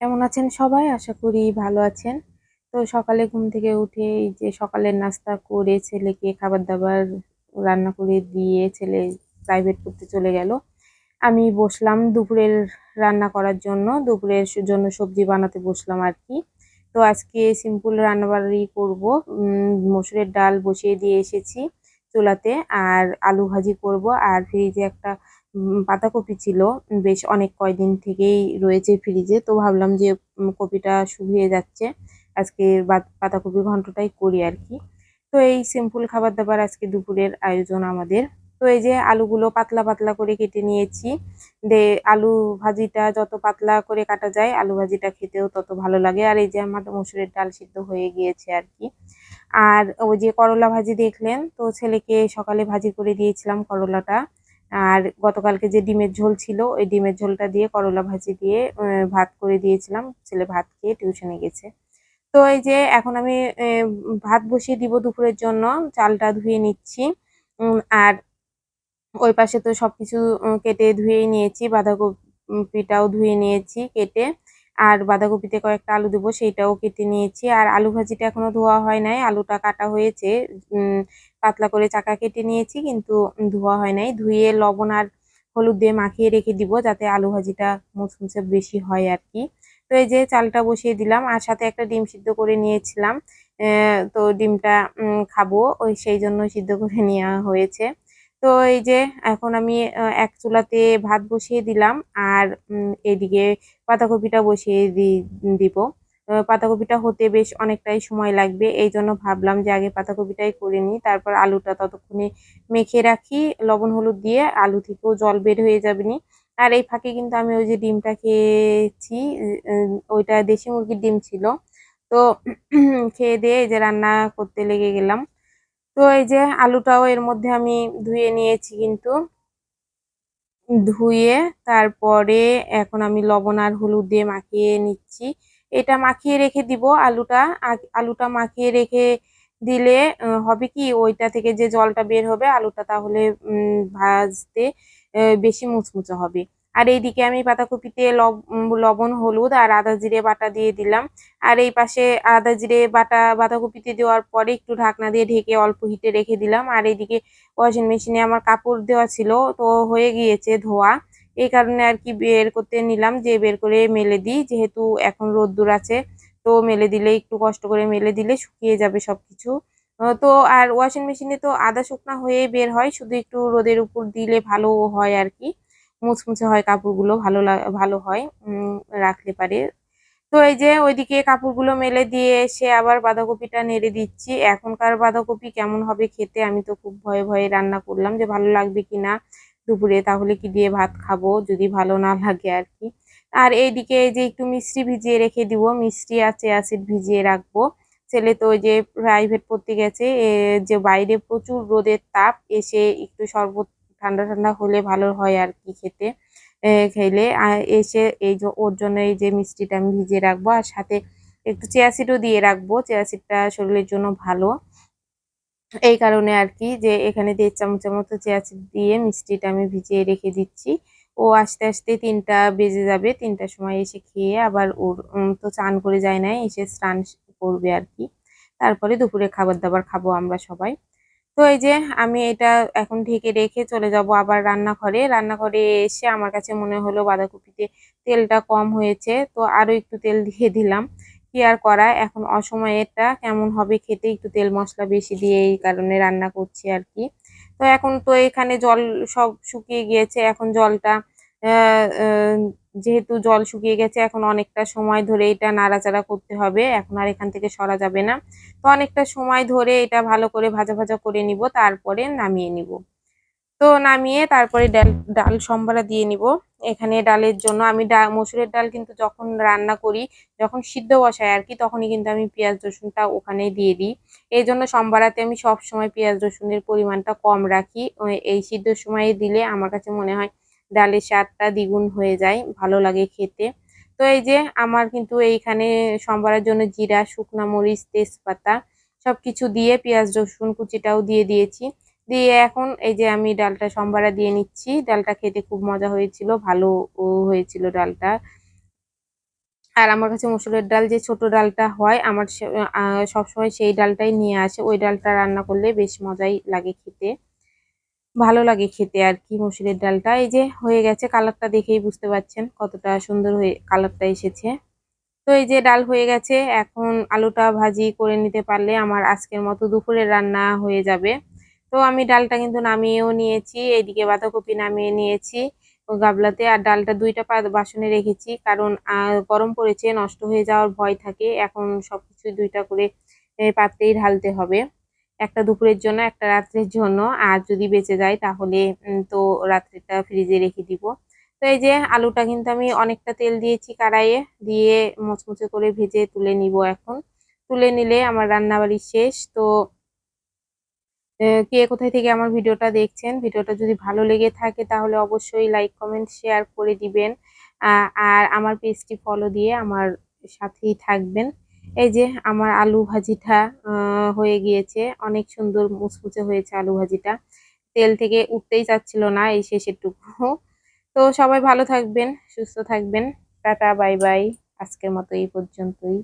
কেমন আছেন সবাই? আশা করি ভালো আছেন। তো সকালে ঘুম থেকে উঠে এই যে সকালের নাস্তা করে ছেলেকে খাবার দাবার রান্না করে দিয়ে ছেলে প্রাইভেট পড়তে চলে গেল। আমি বসলাম দুপুরের রান্না করার জন্য, দুপুরের জন্য সবজি বানাতে বসলাম আর কি তো আজকে সিম্পল রান্নাবাড়ি করব। মসুরের ডাল বসিয়ে দিয়ে এসেছি চুলাতে, আর আলু ভাজি করব। আর ফ্রিজে একটা পাতাকপি ছিল। বেশ অনেক কয়দিন থেকেই রয়েছে ফ্রিজে তো ভাবলাম যে কপিটা শুকিয়ে যাচ্ছে। আজকে পাতাকপি ঘন্টটাই করি আর কি। তো এই সিম্পল খাবার দাবার আজকে দুপুরের আয়োজন আমাদের। তো এই যে আলুগুলো পাতলা পাতলা করে কেটে নিয়েছি। দে, আলু ভাজিটা যত পাতলা করে কাটা যায়, আলু ভাজিটা খেতেও তত ভালো লাগে। আর এই যে আমার মসুরের ডাল সিদ্ধ হয়ে গিয়েছে আর কি। আর ওই যে করলা ভাজি দেখলেন? তো ছেলেকে সকালে ভাজি করে দিয়েছিলাম করলাটা। আর গতকালকে যে ডিমের ঝোল ছিল, ওই ডিমের ঝোলটা দিয়ে করলা ভাজি দিয়ে ভাত করে দিয়েছিলাম। ছেলে ভাত খেয়ে টিউশনে গেছে। তো এই যে এখন আমি ভাত বসিয়ে দিব দুপুরের জন্য, চালটা ধুয়ে নিচ্ছি। আর ওই পাশে তো সব কিছু কেটে ধুয়েই নিয়েছি, বাঁধাকপিটাও ধুয়ে নিয়েছি, কেটে। আর বাঁধাকপিতে কয়েকটা আলু দেবো, সেইটাও কেটে নিয়েছি। আর আলু ভাজিটা এখনও ধোয়া হয় নাই, আলুটা কাটা হয়েছে। পাতলা করে চাকা কেটে নিয়েছি, কিন্তু ধোয়া হয় নাই। ধুয়ে লবণ আর হলুদ দিয়ে মাখিয়ে রেখে দিব, যাতে আলু ভাজিটা মুচমুচে বেশি হয় আর কি। তো এই যে চালটা বসিয়ে দিলাম, আর সাথে একটা ডিম সিদ্ধ করে নিয়েছিলাম। তো ডিমটা খাব, ওই সেই জন্য সিদ্ধ করে নেওয়া হয়েছে। তো এই যে এখন আমি এক চুলাতে ভাত বসিয়ে দিলাম আর এদিকে পাতাকপিটা বসিয়ে দিব। পাতাকপিটা হতে বেশ অনেকটাই সময় লাগবে, এই জন্য ভাবলাম যে আগে পাতাকপিটাই করে নিই, তারপর আলুটা ততক্ষণে মেখে রাখি, লবণ হলুদ দিয়ে আলু থেকেও জল বের হয়ে যাবে নি আর এই ফাঁকে কিন্তু আমি ওই যে ডিমটা খেয়েছি ওইটা দেশি মুরগির ডিম ছিল। তো খেয়ে দিয়ে এই যে রান্না করতে লেগে গেলাম। তো এই যে আলুটাও এর মধ্যে আমি ধুয়ে নিয়েছি কিন্তু। ধুয়ে তারপরে এখন আমি লবণ আর হলুদ দিয়ে মাখিয়ে নিচ্ছি। এটা মাখিয়ে রেখে দিব আলুটা। আলুটা মাখিয়ে রেখে দিলে হবে কি ওইটা থেকে যে জলটা বের হবে আলুটা তাহলে ভাজতে বেশি মুচমুচে হবে। আর এইদিকে আমি পাতাকপিতে লব- লবণ, হলুদ আর আদা জিরে বাটা দিয়ে দিলাম। আর এই পাশে আদা জিরে বাটা বাঁধাকপিতে দেওয়ার পরে একটু ঢাকনা দিয়ে ঢেকে অল্প হিটে রেখে দিলাম। আর এইদিকে ওয়াশিং মেশিনে আমার কাপড় দেওয়া ছিল, তো হয়ে গিয়েছে ধোয়া। এই কারণে আর কি বের করতে নিলাম, যে বের করে মেলে দিই, যেহেতু এখন রোদ্দুর আছে। তো মেলে দিলে একটু কষ্ট করে মেলে দিলে শুকিয়ে যাবে সব কিছু তো আর ওয়াশিং মেশিনে তো আদা শুকনা হয়ে বের হয়, শুধু একটু রোদের উপর দিলে ভালো হয় আর কি। মুচমুচে হয়, কাপড়গুলো ভালো ভালো হয় রাখলে পারে। তো এই যে ওইদিকে কাপড়গুলো মেলে দিয়ে এসে আবার বাঁধাকপিটা নেড়ে দিচ্ছি। এখনকার বাঁধাকপি কেমন হবে খেতে আমি তো খুব ভয়ে ভয়ে রান্না করলাম যে ভালো লাগবে কিনা দুপুরে তাহলে কি দিয়ে ভাত খাব? যদি ভালো না লাগে আর কি। আর এইদিকে এই যে একটু মিষ্টি ভিজিয়ে রেখে দিব, মিষ্টি আছে অ্যাসিড ভিজিয়ে রাখব। ছেলে তো ওই যে প্রাইভেট পড়তে গেছে যে বাইরে প্রচুর রোদের তাপ, এসে একটু শরবত ঠান্ডা ঠান্ডা হলে ভালো হয় আর কি খেতে খেলে এসে এই যে ওর জন্য এই যে মিষ্টিটা আমি ভিজিয়ে রাখব আর সাথে একটু চিয়া সিডও দিয়ে রাখব। চিয়া সিডটা শরীরের জন্য ভালো। এই কারণে আর কি যে এখানে দেড় চামচের মতো চিয়া সিড দিয়ে মিষ্টিটা আমি ভিজিয়ে রেখে দিচ্ছি। ও আস্তে আস্তে তিনটা বেজে যাবে। তিনটার সময় এসে খেয়ে আবার ওর তো চান করে যায় নাই, এসে স্নান করবে আর কি তারপরে দুপুরে খাবার দাবার খাব আমরা সবাই। তো এই যে আমি এটা এখন ঢেকে রেখে চলে যাব আবার রান্নাঘরে। রান্নাঘরে এসে আমার কাছে মনে হলো বাঁধাকপিতে তেলটা কম হয়েছে, তো আরও একটু তেল দিয়ে দিলাম। কি আর করা, এখন অসময়েরটা, কেমন হবে খেতে, একটু তেল মশলা বেশি দিয়ে এই কারণে রান্না করছি আর কি। তো এখন তো এখানে জল সব শুকিয়ে গিয়েছে, এখন জলটা যেহেতু জল শুকিয়ে গেছে, এখন অনেকটা সময় ধরে এটা নাড়াচাড়া করতে হবে। এখন আর এখান থেকে সরা যাবে না। তো অনেকটা সময় ধরে এটা ভালো করে ভাজা ভাজা করে নিব, তারপরে নামিয়ে নিব। তো নামিয়ে তারপরে ডাল ডাল সম্বারা দিয়ে নিব। এখানে ডালের জন্য আমি ডা, মসুরের ডাল কিন্তু যখন রান্না করি, যখন সিদ্ধ বসাই আর কি, তখনই কিন্তু আমি পেঁয়াজ রসুনটা ওখানেই দিয়ে দিই। এই জন্য সম্বারাতে আমি সব সময় পেঁয়াজ রসুনের পরিমাণটা কম রাখি। এই সিদ্ধর সময়ে দিলে আমার কাছে মনে হয় ডালের স্বাদটা দ্বিগুণ হয়ে যায়, ভালো লাগে খেতে। তো এই যে আমার কিন্তু এইখানে সম্বারের জন্য জিরা, শুকনো মরিচ, তেজপাতা সব কিছু দিয়ে পেঁয়াজ, রসুন কুচিটাও দিয়ে দিয়েছি। দিয়ে এখন এই যে আমি ডালটা সম্বারা দিয়ে নিচ্ছি। ডালটা খেতে খুব মজা হয়েছিল, ভালো হয়েছিল ডালটা। আর আমার কাছে মসুরের ডাল যে ছোট ডালটা হয়, আমার সবসময় সেই ডালটাই নিয়ে আসে। ওই ডালটা রান্না করলে বেশ মজাই লাগে খেতে। ভালো লাগে খেতে আর কি মসুরের ডালটা। এই যে হয়ে গেছে কালারটা দেখেই বুঝতে পারছেন কতটা সুন্দর হয়ে কালারটা এসেছে। তো এই যে ডাল হয়ে গেছে, এখন আলুটা ভাজি করে নিতে পারলে আমার আজকের মতো দুপুরের রান্না হয়ে যাবে। তো আমি ডালটা কিন্তু নামিয়েও নিয়েছি, এইদিকে বাঁধাকপি নামিয়ে নিয়েছি, গাবলাতে আর ডালটা দুইটা বাসনে রেখেছি কারণ গরম পড়েছে, নষ্ট হয়ে যাওয়ার ভয় থাকে। এখন সবকিছু দুইটা করে পাত্রেই ঢালতে হবে। একটা দুপুরের জন্য, একটা রাত্রের জন্য। আর যদি বেঁচে যায় তাহলে তো রাত্রিটা ফ্রিজে রেখে দিব। তো এই যে আলুটা কিন্তু আমি অনেকটা তেল দিয়েছি কড়াইয়ে, দিয়ে মুচমুচে করে ভেজে তুলে নিব এখন। তুলে নিলে আমার রান্নাবাড়ি শেষ। তো কে কোথায় থেকে আমার ভিডিওটা দেখছেন, ভিডিওটা যদি ভালো লেগে থাকে তাহলে অবশ্যই লাইক, কমেন্ট, শেয়ার করে দিবেন। আর আমার পেজটি ফলো দিয়ে আমার সাথেই থাকবেন। এই যে আমার আলু ভাজিটা হয়ে গিয়েছে। অনেক সুন্দর মুচমুচে হয়েছে আলু ভাজিটা। তেল থেকে উঠতেই চাচ্ছিল না এই শেষের টুকু তো সবাই ভালো থাকবেন, সুস্থ থাকবেন। Tata, bye bye. আজকের মতো এই পর্যন্তই।